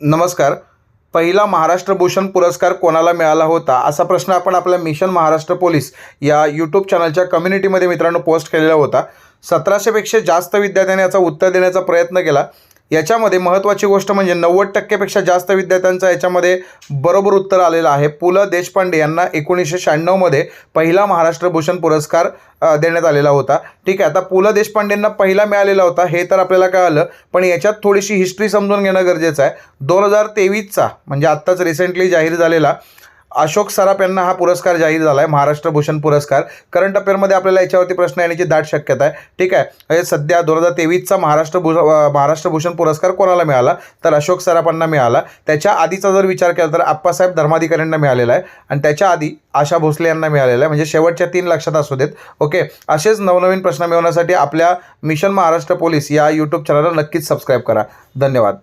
नमस्कार. पहिला महाराष्ट्र भूषण पुरस्कार कोणाला मिळाला होता? असा प्रश्न आपण आपल्या मिशन महाराष्ट्र पोलीस या यूट्यूब चॅनलच्या कम्युनिटीमध्ये मित्रांनो पोस्ट केलेला होता. सतराशेपेक्षा जास्त विद्यार्थ्यांनी याचा उत्तर देण्याचा प्रयत्न केला. याच्यामध्ये महत्त्वाची गोष्ट म्हणजे नव्वद टक्केपेक्षा जास्त विद्यार्थ्यांचा याच्यामध्ये बरोबर उत्तर आलेलं आहे. पु. ल. देशपांडे यांना एकोणीसशे शहाण्णवमध्ये पहिला महाराष्ट्र भूषण पुरस्कार देण्यात आलेला होता. ठीक आहे आता पु. ल. देशपांडेंना पहिला मिळालेला होता हे तर आपल्याला कळालं पण याच्यात थोडीशी हिस्ट्री समजून घेणं गरजेचं आहे. दोन हजार तेवीसचा म्हणजे आत्ताच रिसेंटली जाहीर झालेला अशोक सराफ यांना हा पुरस्कार जाहीर झाला आहे महाराष्ट्र भूषण पुरस्कार. करंट अफेअरमध्ये आपल्याला याच्यावरती प्रश्न येण्याची दाट शक्यता आहे. ठीक आहे? हे सध्या दोन हजार तेवीसचा महाराष्ट्र भू महाराष्ट्र भूषण पुरस्कार कोणाला मिळाला? तर अशोक सराफांना मिळाला. त्याच्या आधीचा जर विचार केला तर आप्पासाहेब धर्माधिकाऱ्यांना मिळालेला आहे. आणि त्याच्या आधी आशा भोसले यांना मिळालेला आहे. म्हणजे शेवटच्या तीन लक्षात असू देत. ओके? असेच नवनवीन प्रश्न मिळवण्यासाठी आपल्या मिशन महाराष्ट्र पोलीस या यूट्यूब चॅनलला नक्कीच सबस्क्राईब करा. धन्यवाद.